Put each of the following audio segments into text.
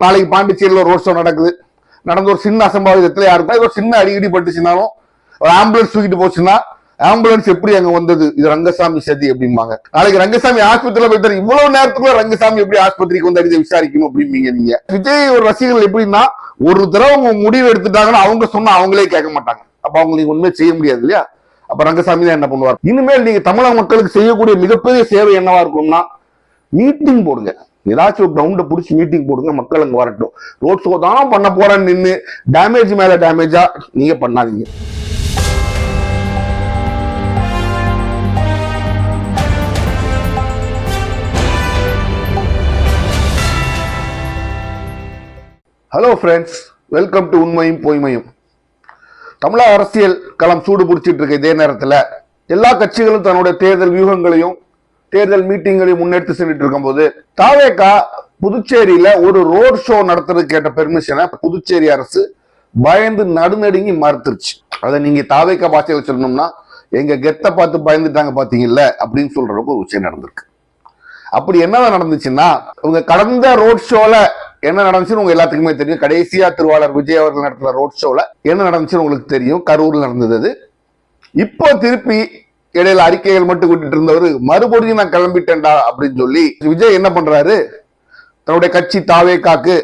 நாளைக்கு பாண்டிச்சேரியில் ஒரு ரோட் ஷோ நடக்குது. நடந்த ஒரு சின்ன அசம்பாவிதத்துல யாருக்கும் ஏதோ சின்ன அடிக்கடி பட்டுச்சுனாலும் ஒரு ஆம்புலன்ஸ் தூக்கிட்டு போச்சுன்னா ஆம்புலன்ஸ் எப்படி அங்க வந்தது? இது ரங்கசாமி சதி அப்படிம்பாங்க. நாளைக்கு ரங்கசாமி ஆஸ்பத்திரியில போயிட்டு இவ்வளவு நேரத்துக்குள்ள ரங்கசாமி எப்படி ஆஸ்பத்திரிக்கு வந்து அடித்த விசாரிக்கணும் அப்படிம்பீங்க நீங்க. விஜய் ஒரு ரசிகர்கள் எப்படின்னா ஒரு தடவை அவங்க முடிவு எடுத்துட்டாங்கன்னா அவங்க சொன்னா அவங்களே கேட்க மாட்டாங்க. அப்ப அவங்களுக்கு ஒண்ணுமே செய்ய முடியாது இல்லையா? அப்ப ரங்கசாமி தான் என்ன பண்ணுவார்? இனிமேல் நீங்க தமிழக மக்களுக்கு செய்யக்கூடிய மிகப்பெரிய சேவை என்னவா இருக்கும்னா மீட்டிங் போடுங்க. ஏதாச்சும் ஒரு கிரவுண்டை பிடிச்சி மீட்டிங் போடுங்க மக்கள் அங்கே வரட்டும். ரோட் ஷோ தான் பண்ண போறேன்னு நின்று டேமேஜ் மேல டேமேஜா நீங்க பண்ணாதீங்க. ஹலோ ஃப்ரெண்ட்ஸ் வெல்கம் டு உண்மையும் பொய்மையும். தமிழக அரசியல் களம் சூடு பிடிச்சிட்டு இருக்க இதே நேரத்தில். எல்லா கட்சிகளும் தன்னுடைய தேர்தல் வியூகங்களையும் தேர்தல் மீட்டிங்களை முன்னெடுத்து சென்றுட்டு இருக்கும்போது தாவேகா புதுச்சேரியில ஒரு ரோட் ஷோ நடத்துறதுக்கு கேட்ட பெர்மிஷனை புதுச்சேரி அரசு பயந்து நடுநடுங்கி மறுத்துருச்சு. அதை நீங்க தாவேக்கா பாஷையில் சொல்லணும்னா எங்க கெத்த பார்த்து பயந்துட்டாங்க பாத்தீங்கல்ல அப்படின்னு சொல்ற அளவுக்கு ஒரு விஷயம் நடந்திருக்கு. அப்படி என்னதான் நடந்துச்சுன்னா இவங்க கடந்த ரோட் ஷோல என்ன நடந்துச்சுன்னு உங்க எல்லாத்துக்குமே தெரியும். கடைசியா திருவாளர் விஜய் அவர்கள் நடத்துற ரோட் ஷோல என்ன நடந்துச்சுன்னு உங்களுக்கு தெரியும். கரூர்ல நடந்தது இப்போ திருப்பி இடையில அறிக்கைகள் மட்டும் விட்டுட்டு இருந்தவர் மறுபடியும் நான் கிளம்பிட்டேன்டா அப்படின்னு சொல்லி விஜய் என்ன பண்றாரு? தன்னுடைய கட்சி தாவே காக்கு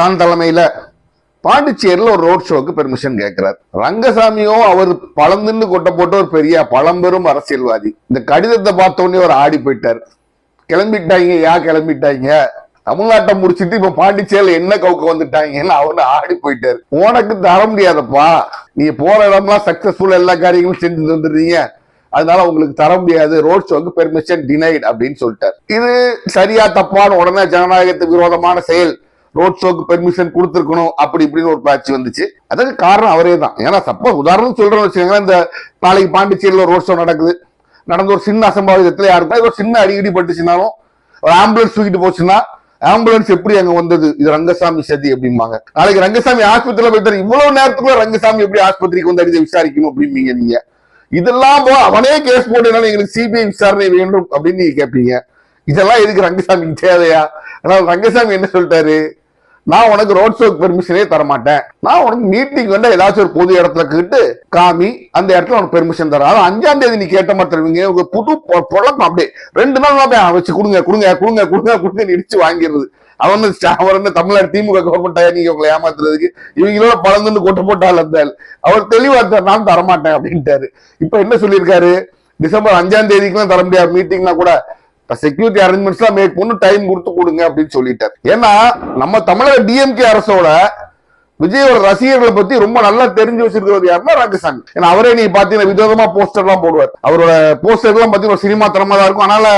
தான் தலைமையில பாண்டிச்சேரியில் ஒரு ரோட் ஷோக்கு பெர்மிஷன் கேட்கிறார் ரங்கசாமியோ அவர் பழந்துன்னு கொட்ட போட்ட ஒரு பெரிய பழம்பெரும் அரசியல்வாதி. இந்த கடிதத்தை பார்த்தோன்னே அவர் ஆடி போயிட்டார். கிளம்பிட்டாங்க யா கிளம்பிட்டாங்க? தமிழ்நாட்டை முடிச்சிட்டு இப்ப பாண்டிச்சேரியில என்ன கவுக்க வந்துட்டாங்கன்னு அவரு ஆடி போயிட்டாரு. உனக்கு தர முடியாதப்பா. நீ போற இடம்லாம் சக்சஸ்ஃபுல் எல்லா காரியங்களும் செஞ்சு வந்துடுறீங்க. அதனால உங்களுக்கு தர முடியாது. ரோட் ஷோக்கு பெர்மிஷன் டினைட் அப்படின்னு சொல்லிட்டார். இது சரியா தப்பான உடனே ஜனநாயகத்துக்கு விரோதமான செயல். ரோட் ஷோக்கு பெர்மிஷன் கொடுத்துருக்கணும் அப்படி இப்படின்னு ஒரு பேச்சு வந்துச்சு. அதுக்கு காரணம் அவரே தான். ஏன்னா சப்போஸ் உதாரணம் சொல்றோம்னு வச்சுக்கோங்களேன் இந்த நாளைக்கு பாண்டிச்சேரியில் ரோட் ஷோ நடக்குது. நடந்த ஒரு சின்ன அசம்பாவிதத்தில் யாருக்கும் ஏதோ சின்ன அடிக்கடி பட்டுச்சுனாலும் ஒரு ஆம்புலன்ஸ் தூக்கிட்டு போச்சுன்னா ஆம்புலன்ஸ் எப்படி அங்க வந்தது? இது ரங்கசாமி சதி அப்படிம்பாங்க. நாளைக்கு ரங்கசாமி ஆஸ்பத்திரியில போயிட்டு இவ்வளவு நேரத்துக்குள்ள ரங்கசாமி எப்படி ஆஸ்பத்திரிக்கு வந்து அடிச்சு விசாரிக்கணும் அப்படிம்பீங்க நீங்க? இதெல்லாம் போ அவனே கேஸ் போட்டனால எங்களுக்கு சிபிஐ விசாரணை வேண்டும் அப்படின்னு நீங்க கேட்பீங்க இதெல்லாம் எதுக்கு ரங்கசாமிக்கு தேவையா? ஆனா ரங்கசாமி என்ன சொல்லிட்டாரு? நான் உனக்கு ரோட் ஷோக்கு பெர்மிஷனே தர மாட்டேன் நான் உனக்கு மீட்டிங் வந்து ஏதாச்சும் ஒரு பொது இடத்துல கேட்டு காமி அந்த இடத்துல உனக்கு பெர்மிஷன் தரேன். அது அஞ்சாம் தேதி நீ கேட்ட மாதிரி தருவீங்க உங்க புது பொ- அப்படியே ரெண்டு நாள் வச்சு கொடுங்க கொடுங்க கொடுங்க கொடுங்க கொடுங்க இடிச்சு வாங்கிடுறது. அவன் வந்து அவர் தமிழ்நாடு திமுக கவர்மெண்ட் நீங்க உங்களை ஏமாத்துறதுக்கு? இவங்களோட பழந்துன்னு கொட்ட போட்டால் இருந்தால் அவர் தெளிவா இருந்தார், நான் தரமாட்டேன் அப்படின்ட்டாரு. இப்ப என்ன சொல்லியிருக்காரு? டிசம்பர் அஞ்சாம் தேதிக்குலாம் தர முடியாது மீட்டிங்னா கூட செக்யூரிட்டி அரேஞ்ச்மெண்ட்ஸ் எல்லாம் மேக் பண்ணு டைம் கொடுத்து கொடுங்க அப்படின்னு சொல்லிட்டார். ஏன்னா நம்ம தமிழக டிஎம்கே அரசோட விஜயோட ரசிகர்களை பத்தி ரொம்ப நல்லா தெரிஞ்சு வச்சிருக்கிறது யாருன்னா ரங்கசாமி ஏன்னா அவரே நீ பாத்தீங்கன்னா விதவிதமா போஸ்டர் எல்லாம் போடுவார். அவரோட போஸ்டர் எல்லாம் பாத்தீங்கன்னா சினிமா தரமா தான் இருக்கும். அதனால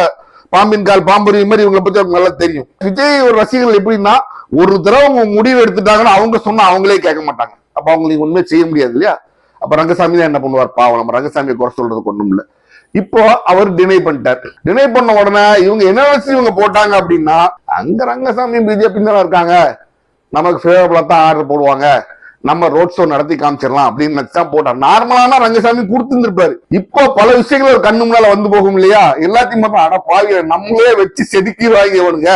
பாம்பின் கால் பாம்புரி மாதிரி இவங்களை பத்தி அவங்க நல்லா தெரியும். விஜய் ஒரு ரசிகர்கள் எப்படின்னா ஒரு தடவை அவங்க முடிவு எடுத்துட்டாங்கன்னா அவங்க சொன்னா அவங்களே கேட்க மாட்டாங்க. அப்ப அவங்களுக்கு ஒண்ணுமே செய்ய முடியாது இல்லையா? அப்ப ரங்கசாமி தான் என்ன பண்ணுவார்? பாவம் நம்ம ரங்கசாமியை குறை சொல்றதுக்கு ஒண்ணும் இல்ல. இப்போ அவர் டினை பண்ணிட்டார். டினை பண்ண உடனே இவங்க என்ன வச்சு இவங்க போட்டாங்க அப்படின்னா அங்க ரங்கசாமி பிஜேபி தான் இருக்காங்க. நமக்கு ஃபேவரபிளா தான் ஆர்டர் போடுவாங்க. நம்ம ரோட் ஷோ நடத்தி காமிச்சிடலாம் அப்படின்னு தான் போட்டார் நார்மலான ரங்கசாமி கொடுத்துருந்துருப்பாரு. இப்போ பல விஷயங்கள் ஒரு கண்ணு முன்னால வந்து போகும் இல்லையா? எல்லாத்தையும் பார்த்தா அட பாவி நம்மளே வச்சு செதுக்கி வாங்கியவனுங்க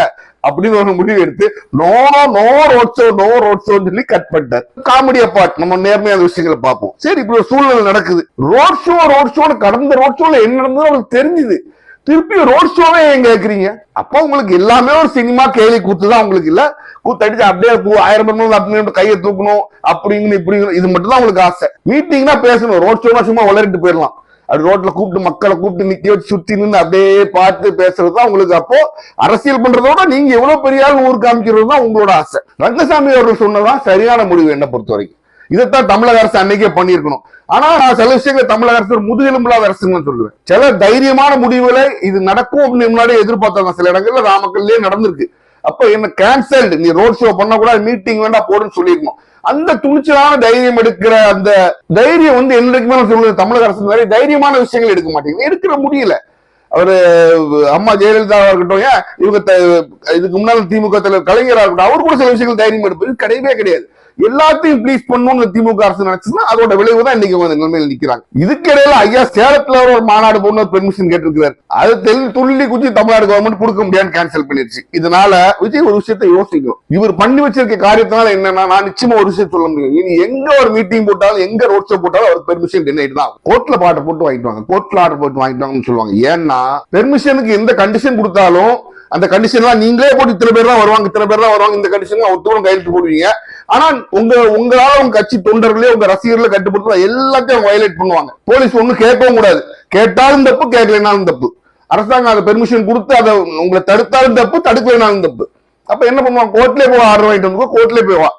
அப்படின்னு ஒரு முடிவு எடுத்து no no road show no road ஷோன்னு சொல்லி கட் பண்ணிட்டார். காமெடி அப்பார்ட் நம்ம நேர்மையான விஷயங்களை பார்ப்போம். சரி இப்படி ஒரு சூழ்நிலை நடக்குது. ரோட் ஷோ ரோட் ஷோன்னு கடந்த ரோட் ஷோல என்ன நடந்தது அவங்களுக்கு தெரிஞ்சுது. திருப்பி ரோட் ஷோவே ஏன் கேட்குறீங்க அப்போ உங்களுக்கு எல்லாமே ஒரு சினிமா கேலி கூத்து தான். உங்களுக்கு இல்லை கூத்தடிச்சு அப்படியே பூ ஆயிரம் பேர் அப்படின்னு கையை தூக்கணும் அப்படிங்கன்னு இப்படி இது மட்டும் தான் உங்களுக்கு ஆசை. மீட்டிங்னா பேசணும். ரோட் ஷோனா சும்மா வளரிட்டு போயிடலாம். அப்படி ரோட்ல கூப்பிட்டு மக்களை கூப்பிட்டு நிக்க வச்சு சுத்தி நின்று அப்படியே பார்த்து பேசுறது தான் உங்களுக்கு அப்போ அரசியல் பண்றதோட நீங்க எவ்வளவு பெரிய ஆள் ஊர் காமிக்கிறது தான் உங்களோட ஆசை. ரங்கசாமி அவர்கள் சொன்னதான் சரியான முடிவு என்ன பொறுத்த வரைக்கும் இதைத்தான் தமிழக அரசு அன்னைக்கே பண்ணியிருக்கணும். ஆனா நான் சில விஷயங்களை தமிழக அரசு ஒரு முதுகெலும்பில்லாத அரசுன்னு சொல்லுவேன். சில தைரியமான முடிவுகளை இது நடக்கும் அப்படின்னு முன்னாடி எதிர்பார்த்தாங்க சில இடங்கள்ல நாமக்கல்லே நடந்திருக்கு. அப்ப என்ன கேன்சல்டு நீ ரோட் ஷோ பண்ண கூட மீட்டிங் வேண்டாம் போடுன்னு சொல்லியிருக்கணும். அந்த துணிச்சலான தைரியம் எடுக்கிற அந்த தைரியம் வந்து என்னைக்குமே நான் தமிழக அரசு மாதிரி தைரியமான விஷயங்கள் எடுக்க மாட்டேங்குது. எடுக்கிற முடியல. அவரு அம்மா ஜெயலலிதா இருக்கட்டும் ஏன் இவங்க த- இதுக்கு முன்னால் திமுக தலைவர் கலைஞரா இருக்கட்டும் அவர் கூட சில விஷயங்கள் தைரியம் எடுப்பது கிடையவே கிடையாது. எல்லாத்தையும் ப்ளீஸ் பண்ணணும்னு திமுக அரசு நினைச்சுன்னா அதோட விளைவு தான் இன்னைக்கு வந்து நிலைமையில் நிக்கிறாங்க. இதுக்கு இடையில ஐயா சேலத்துல ஒரு மாநாடு போன பெர்மிஷன் கேட்டிருக்கிறார். அது தெளி துள்ளி குச்சி தமிழ்நாடு கவர்மெண்ட் கொடுக்க முடியாதுன்னு கேன்சல் பண்ணிருச்சு. இதனால விஜய் ஒரு விஷயத்தை யோசிக்கணும். இவர் பண்ணி வச்சிருக்க காரியத்தினால என்னன்னா நான் நிச்சயமா ஒரு விஷயம் சொல்ல முடியும். இனி எங்க ஒரு மீட்டிங் போட்டாலும் எங்க ரோட் ஷோ போட்டாலும் அவருக்கு பெர்மிஷன் டினைட் தான். கோர்ட்ல பாட்டை போட்டு வாங்கிட்டு வாங்க. கோர்ட்ல ஆர்டர் போட்டு வாங்கிட்டு வாங்கன்னு சொல்லுவாங்க. ஏன்னா பெர்மிஷனுக்கு எந்த கண்டிஷன் கொடுத்தாலும் அந்த கண்டிஷன்லாம் நீங்களே போட்டு இத்தனை பேர் தான் வருவாங்க இத்தனை பேர் தான் வருவாங்க இந்த கண்டிஷன் ஒருத்தரும் கையெழுத்து போடுவீங்க. ஆனா உங்க உங்களால உங்க கட்சி தொண்டர்களே உங்க ரசிகர்களை கட்டுப்படுத்த எல்லாத்தையும் வயலேட் பண்ணுவாங்க. போலீஸ் ஒண்ணு கேட்கவும் கூடாது. கேட்டாலும் தப்பு கேட்கலனாலும் தப்பு. அரசாங்கம் அதை பெர்மிஷன் கொடுத்து அதை உங்களை தடுத்தாலும் தப்பு தடுக்கலைனாலும் தப்பு. அப்ப என்ன பண்ணுவாங்க? கோர்ட்லயே போய் ஆர்டர் வாங்கிட்டு வந்து கோர்ட்லயே போய் வா.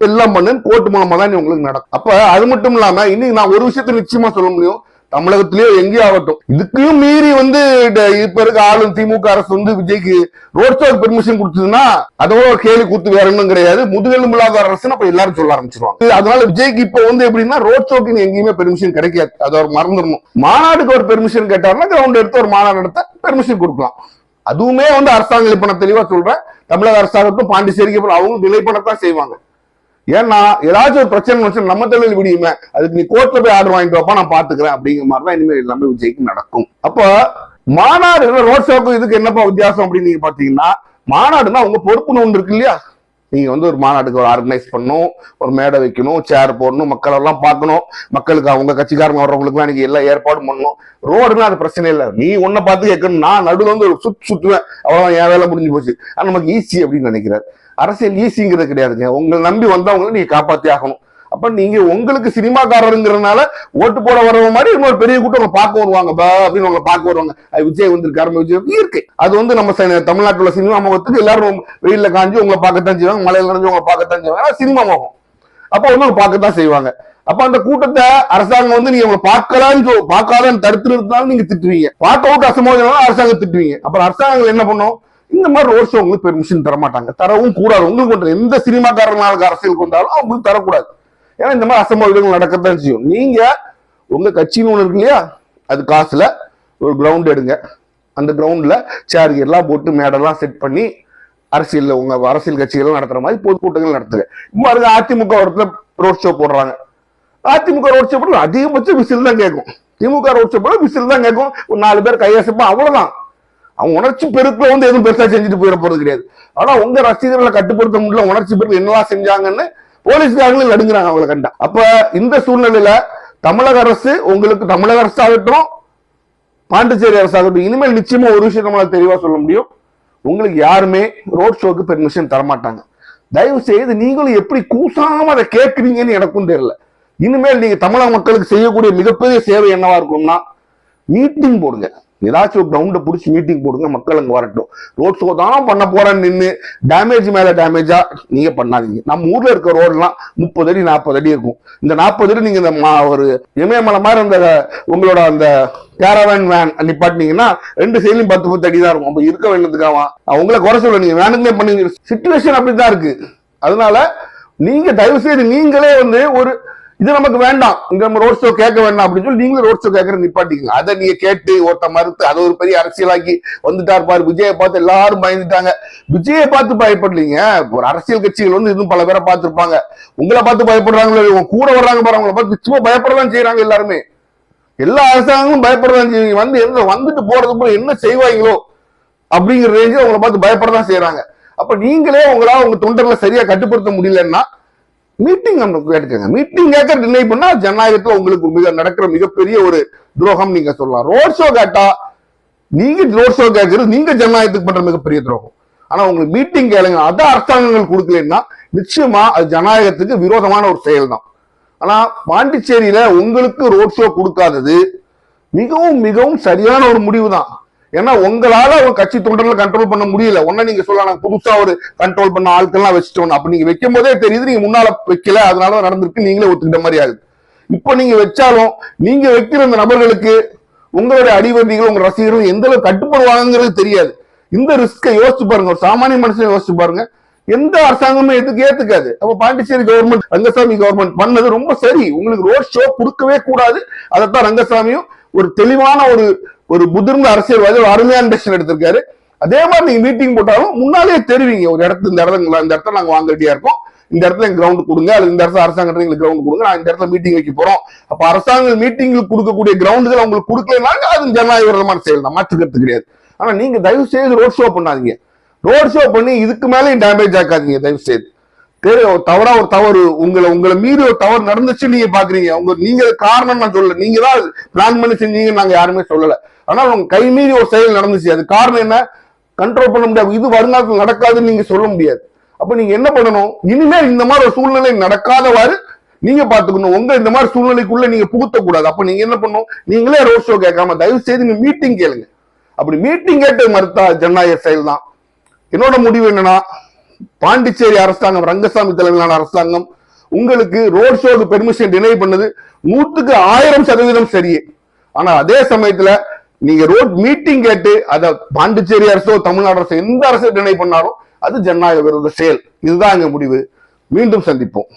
எல்லாம் பண்ணு கோர்ட் மூலமா தான் நீ உங்களுக்கு நடக்கும். அப்ப அது மட்டும் இல்லாம இன்னைக்கு நான் ஒரு விஷயத்த நிச்சயமா சொல்ல முடியும். தமிழகத்திலேயோ எங்கேயும் ஆகட்டும். இதுக்கும் மீறி வந்து இப்ப இருக்க ஆளும் திமுக அரசு வந்து விஜய்க்கு ரோட் ஷோ பெர்மிஷன் கொடுத்ததுன்னா அதோட ஒரு கேள்வி கூத்து வேற ஒன்றும் கிடையாது. முதுகெலும்பு இல்லாத அரசுன்னு அப்ப எல்லாரும் சொல்ல ஆரம்பிச்சிருவாங்க. அதனால விஜய்க்கு இப்ப வந்து எப்படின்னா ரோட் ஷோக்கு எங்கேயுமே பெர்மிஷன் கிடைக்காது. அதை அவர் மறந்துடணும். மாநாடுக்கு ஒரு பெர்மிஷன் கேட்டாருன்னா கிரவுண்ட் எடுத்து ஒரு மாநாடு நடத்த பெர்மிஷன் கொடுக்கலாம். அதுவுமே வந்து அரசாங்கம் இப்ப நான் தெளிவா சொல்றேன். தமிழக அரசாங்கத்தும் பாண்டிச்சேரிக்கு அப்புறம் அவங்க நிலைப்படத்தான் செய்வாங்க. ஏன்னா ஏதாச்சும் ஒரு பிரச்சனை வச்சு நம்ம தலையில் விடியுமே. அதுக்கு நீ கோர்ட்ல போய் ஆர்டர் வாங்கிட்டு வாப்பா நான் பாத்துக்கிறேன் அப்படிங்கிற மாதிரி தான் இனிமேல் எல்லாமே விஜய்க்கு நடக்கும். அப்போ மாநாடு ரோட் ஷோக்கு இதுக்கு என்னப்பா வித்தியாசம் அப்படின்னு நீங்க பாத்தீங்கன்னா மாநாடுனா உங்க பொறுப்புன்னு ஒன்று இருக்கு இல்லையா? நீங்கள் வந்து ஒரு மாநாட்டுக்கு ஒரு ஆர்கனைஸ் பண்ணணும் ஒரு மேடை வைக்கணும் சேர் போடணும் மக்கள் எல்லாம் பார்க்கணும். மக்களுக்கு அவங்க கட்சிக்காரங்க வர்றவங்களுக்குலாம் நீங்க எல்லாம் ஏற்பாடும் பண்ணணும். ரோடுனா அது பிரச்சனை இல்லை. நீ ஒன்றை பார்த்து கேட்கணும். நான் நடுவில் வந்து ஒரு சுற்று சுற்றுவேன் அவ்வளோதான் என் வேலை முடிஞ்சு போச்சு. ஆனால் நமக்கு ஈஸி அப்படின்னு நினைக்கிறார். அரசியல் ஈஸிங்கிறது கிடையாதுங்க. உங்களை நம்பி வந்தவங்களை நீங்கள் காப்பாற்றி ஆகணும். அப்ப நீங்க உங்களுக்கு சினிமாக்காரருங்கிறதுனால ஓட்டு போட வரவங்க மாதிரி இன்னொரு பெரிய கூட்டம் உங்களை பார்க்க வருவாங்க. பா அப்படின்னு உங்களை பார்க்க வருவாங்க. விஜய் வந்திருக்காரு விஜய் இருக்கு அது வந்து நம்ம ச- தமிழ்நாட்டுல உள்ள சினிமா முகத்துக்கு எல்லாரும் வெயில காஞ்சி உங்களை பார்க்கத்தான் செய்வாங்க மலையில நனைஞ்சு உங்களை பார்க்கத்தான் செய்வாங்க. சினிமா முகம். அப்ப வந்து உங்களை பார்க்கத்தான் செய்வாங்க. அப்ப அந்த கூட்டத்தை அரசாங்கம் வந்து நீங்க உங்களை பார்க்கலான்னு சொல் பார்க்காதன்னு தடுத்து நிறுத்தினாலும் நீங்க திட்டுவீங்க. பார்க்க விட்டு அசமோதனாலும் அரசாங்கம் திட்டுவீங்க. அப்புறம் அரசாங்கம் என்ன பண்ணும்? இந்த மாதிரி ரோட் ஷோ உங்களுக்கு பெர்மிஷன் தர மாட்டாங்க தரவும் கூடாது. உங்களுக்கு எந்த சினிமாக்காரனால அரசியலுக்கு வந்தாலும் அவங்களுக்கு தரக்கூடாது. ஏன்னா இந்த மாதிரி அசம்பாவிதங்கள் நடக்கத்தான் செய்யும். நீங்க உங்க கட்சின்னு ஒன்று இருக்கு இல்லையா? அது காசுல ஒரு கிரவுண்ட் எடுங்க. அந்த கிரவுண்ட்ல சேர் எல்லாம் போட்டு மேடெல்லாம் செட் பண்ணி அரசியலில் உங்க அரசியல் கட்சிகள்லாம் நடத்துற மாதிரி பொதுக்கூட்டங்கள் நடத்துங்க. இப்போ அதுக்கு அதிமுக இடத்துல ரோட் ஷோ போடுறாங்க. அதிமுக ரோட் ஷோ போடுறது அதிகபட்சம் விசில் தான் கேட்கும். திமுக ரோட் ஷோ போட விசில் தான் கேட்கும். ஒரு நாலு பேர் கையசப்பா அவ்வளவுதான். அவன் உணர்ச்சி பெருக்கில் வந்து எதுவும் பெருசா செஞ்சுட்டு போயிட போறது கிடையாது. ஆனா உங்க ரசிகர்களை கட்டுப்படுத்த முடியல உணர்ச்சி பெருக்கு என்னெல்லாம் செஞ்சாங்கன்னு போலீஸ்காரங்களும் நடுங்கிறாங்க அவங்களை கண்டா. அப்ப இந்த சூழ்நிலையில தமிழக அரசு உங்களுக்கு தமிழக அரசாகட்டும் பாண்டிச்சேரி அரசாகட்டும் இனிமேல் நிச்சயமா ஒரு விஷயம் நம்மளால தெளிவா சொல்ல முடியும். உங்களுக்கு யாருமே ரோட் ஷோக்கு பெர்மிஷன் தரமாட்டாங்க. தயவு செய்து நீங்களும் எப்படி கூசாம அதை கேட்குறீங்கன்னு எனக்கும் தெரியல. இனிமேல் நீங்க தமிழக மக்களுக்கு செய்யக்கூடிய மிகப்பெரிய சேவை என்னவா இருக்கும்னா மீட்டிங் போடுங்க. ஏதாச்சும் ஒரு கிரவுண்டை பிடிச்சி மீட்டிங் போடுங்க மக்கள் அங்கே வரட்டும். ரோட் ஷோ தான் பண்ண போறேன்னு நின்று டேமேஜ் மேலே டேமேஜா நீங்கள் பண்ணாதீங்க. நம்ம ஊரில் இருக்க ரோடெல்லாம் முப்பது அடி நாற்பது அடி இருக்கும். இந்த நாற்பது அடி நீங்கள் இந்த மா- ஒரு இமயமலை மாதிரி அந்த உங்களோட அந்த கேரவேன் வேன் நிப்பாட்டினீங்கன்னா ரெண்டு சைட்லயும் பத்து பத்து அடி தான் இருக்கும். அப்போ இருக்க வேண்டியதுக்காக அவங்கள குறை சொல்ல நீங்கள் வேனுங்களே பண்ணுங்க. சுச்சுவேஷன் அப்படிதான் இருக்குது அதனால நீங்கள் தயவு செய்து நீங்களே வந்து ஒரு இது நமக்கு வேண்டாம். இந்த நம்ம ரோட் ஷோ கேட்க வேண்டாம் அப்படின்னு சொல்லி நீங்களும் ரோட் ஷோ கேட்கற நிப்பாட்டிக்கங்க. அதை நீங்க கேட்டு ஒருத்த மறுத்து அதை ஒரு பெரிய அரசியலாக்கி வந்துட்டார் பாரு விஜயை பார்த்து எல்லாரும் பயந்துட்டாங்க. விஜயை பார்த்து பயப்படலீங்க. ஒரு அரசியல் கட்சிகள் வந்து இன்னும் பல பேரை பார்த்துருப்பாங்க. உங்களை பார்த்து பயப்படுறாங்களோ உங்க கூட வர்றாங்க பாரு அவங்களை பார்த்து சும்மா பயப்படதான் செய்யறாங்க எல்லாருமே. எல்லா அரசாங்கமும் பயப்படதான் செய்வீங்க வந்து எந்த வந்துட்டு போறதுக்கு முன்னாடி என்ன செய்வாங்களோ அப்படிங்கிற ரேஞ்சு அவங்கள பார்த்து பயப்படதான் செய்யறாங்க அப்ப நீங்களே உங்களால உங்க தொண்டர்களை சரியா கட்டுப்படுத்த முடியலன்னா மீட்டிங் நம்ம கேட்டுக்கங்க. மீட்டிங் கேட்க டிலே பண்ணா ஜனநாயகத்துல உங்களுக்கு மிக நடக்கிற மிகப்பெரிய ஒரு துரோகம் நீங்க சொல்லலாம். ரோட் ஷோ கேட்டா நீங்க ரோட் ஷோ கேட்கறது நீங்க ஜனநாயகத்துக்கு பண்ற மிகப்பெரிய துரோகம். ஆனா உங்களுக்கு மீட்டிங் கேளுங்க அதான் அரசாங்கங்கள் கொடுக்கலன்னா நிச்சயமா அது ஜனநாயகத்துக்கு விரோதமான ஒரு செயல் தான் ஆனா பாண்டிச்சேரியில உங்களுக்கு ரோட் ஷோ கொடுக்காதது மிகவும் மிகவும் சரியான ஒரு முடிவு தான் ஏன்னா உங்களால ஒரு கட்சி தொண்டர்களை கண்ட்ரோல் பண்ண முடியல. உன்ன நீங்க சொல்லலாம் நாங்க புதுசா ஒரு கண்ட்ரோல் பண்ண ஆட்கள்லாம் வச்சுட்டோம் அப்ப நீங்க வைக்கும் போதே தெரியுது நீங்க முன்னால வைக்கல அதனால நடந்திருக்கு நீங்களே ஒத்துக்கிட்ட மாதிரி ஆகுது. இப்ப நீங்க வச்சாலும் நீங்க வைக்கிற இந்த நபர்களுக்கு உங்களுடைய அடிவந்திகள் உங்க ரசிகர்கள் எந்த அளவுக்கு கட்டுப்படுவாங்கிறது தெரியாது. இந்த ரிஸ்கை யோசிச்சு பாருங்க. ஒரு சாமானிய மனுஷன் யோசிச்சு பாருங்க. எந்த அரசாங்கமும் எதுக்கு ஏத்துக்காது. அப்ப பாண்டிச்சேரி கவர்மெண்ட் ரங்கசாமி கவர்மெண்ட் பண்ணது ரொம்ப சரி. உங்களுக்கு ரோட் ஷோ கொடுக்கவே கூடாது. அதைத்தான் ரங்கசாமியும் ஒரு தெளிவான ஒரு ஒரு முதிர்ந்த அரசியல்வாதி ஒரு அருமையான டெசிஷன் எடுத்திருக்காரு. அதே மாதிரி நீங்க மீட்டிங் போட்டாலும் முன்னாலே தெரிவிங்க. ஒரு இடத்து இந்த இடத்துல இந்த இடத்துல நாங்க வாங்க ரெடியா இருக்கோம். இந்த இடத்துல எங்க கிரவுண்ட் கொடுங்க. அல்லது இந்த இடத்துல அரசாங்கத்துல எங்களுக்கு கிரவுண்ட் கொடுங்க. நான் இந்த இடத்துல மீட்டிங் வைக்க போறோம். அப்ப அரசாங்க மீட்டிங்களுக்கு கொடுக்கக்கூடிய கிரவுண்டுகள் அவங்களுக்கு கொடுக்கலனாங்க அது ஜனநாயக விரதமான செயல் தான். மாற்றுக்கிறது கிடையாது. ஆனா நீங்க தயவு செய்து ரோட் ஷோ பண்ணாதீங்க. ரோட் ஷோ பண்ணி இதுக்கு மேலேயும் டேமேஜ் ஆக்காதீங்க. தயவு செய்து தெரிய தவறா ஒரு தவறு. உங்களை உங்களை மீறி ஒரு தவறு நடந்துச்சு நீங்க பாக்குறீங்க. உங்க நீங்க காரணம் நான் சொல்லல. நீங்க தான் பிளான் பண்ணி செஞ்சீங்க நாங்க யாருமே சொல்லல. ஆனால் உங்க கை மீறி ஒரு செயல் நடந்துச்சு. அது காரணம் என்ன? கண்ட்ரோல் பண்ண முடியாது. இது வருங்காலத்தில் நடக்காதுன்னு நீங்க சொல்ல முடியாது. அப்ப நீங்க என்ன பண்ணணும்? இனிமேல் இந்த மாதிரி ஒரு சூழ்நிலை நடக்காதவாறு நீங்க பாத்துக்கணும் உங்க இந்த மாதிரி சூழ்நிலைக்குள்ள நீங்க புகுத்த கூடாது அப்ப நீங்க என்ன பண்ணணும்? நீங்களே ரோட் ஷோ கேட்காம தயவு செய்து நீங்க மீட்டிங் கேளுங்க. அப்படி மீட்டிங் கேட்டு மறுத்தா ஜனநாயக செயல் தான் என்னோட முடிவு என்னன்னா பாண்டிச்சேரி அரசாங்கம் ரங்கசாமி தலைமையிலான அரசாங்கம் உங்களுக்கு ரோட் ஷோக்கு பெர்மிஷன் டினை பண்ணது நூத்துக்கு ஆயிரம் சதவீதம் சரியே. ஆனா அதே சமயத்துல நீங்க ரோட் மீட்டிங் கேட்டு அதை பாண்டிச்சேரி அரசோ தமிழ்நாடு அரசோ எந்த அரசு டினை பண்ணாலும் அது ஜனநாயக விரோத செயல். இதுதான் எங்க முடிவு. மீண்டும் சந்திப்போம்.